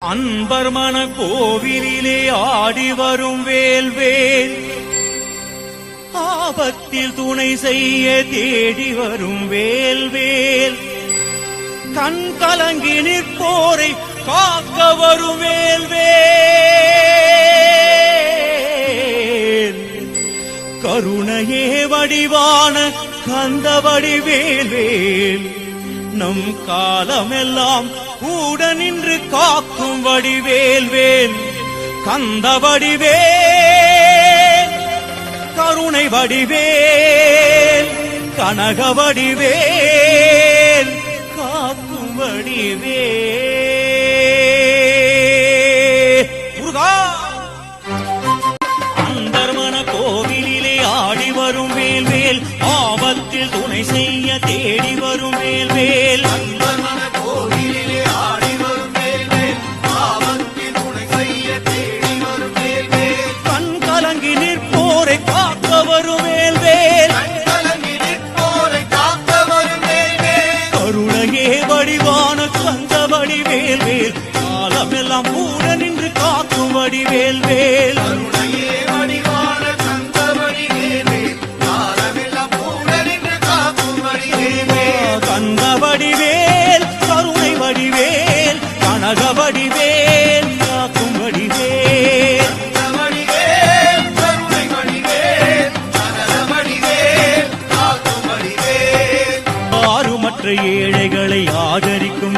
அன்பர் மன கோவிலே ஆடி வரும் வேல்வேல். ஆபத்தில் துணை செய்ய தேடி வரும் வேல்வேல். கண் கலங்கி நிற்போரை காக்க வரும் வேல்வேல். கருணையே வடிவான கந்தவடி வேல்வேல். நம் காலமெல்லாம் கூட நின்று காக்கும் வடிவேல்வேல் கந்த வடிவேல் கருணை வடிவேல் கனக வடிவேல் காக்கும் வடிவேல். முருகா! அந்தர்மன கோவிலிலே ஆடி வரும் வேல் வேல் ஆபத்தில் துணை செய்ய தேடி வரும் வேல் வடிவான கந்த வடிவேல்வேல் காலமெல்லாம் கூட நின்று காக்கும் வடிவேல்வேல் கருணையே வடிவான கந்தவடி வேல்வேல், காலமெல்லாம் கூட நின்று காக்கும் வடி வேல்வேல். கந்த வடிவேல் கருணை வடிவேல் கனக வடிவேல் காக்கும் வடிவேல். வேல், கருணை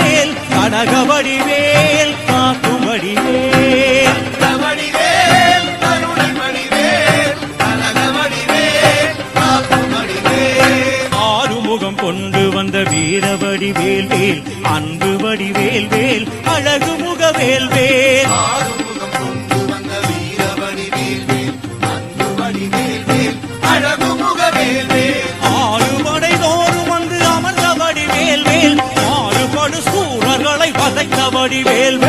கனக வடிவேல் காக்கும் வடிவேல் கந்தவடி வேல், கருணை வடி வேல், கனக வடி வேல், காக்கும் வடி வேல். ஆறுமுகம் கொண்டு வந்த வீரவடி வேல்வேல் அன்பு வடிவேல் வேல் அழகு முக வேல்வேல் வதைத்த வடிவேல்வேல்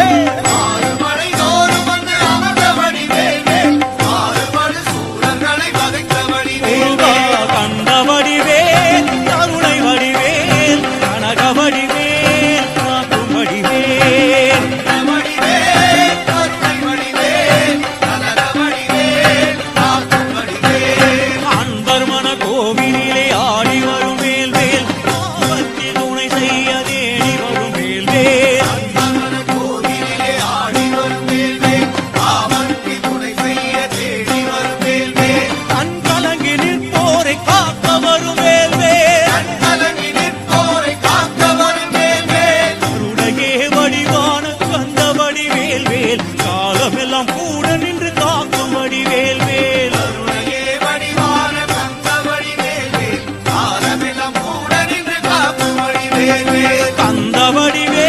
வடிவே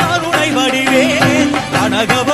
கருணை வடிவே கனகவ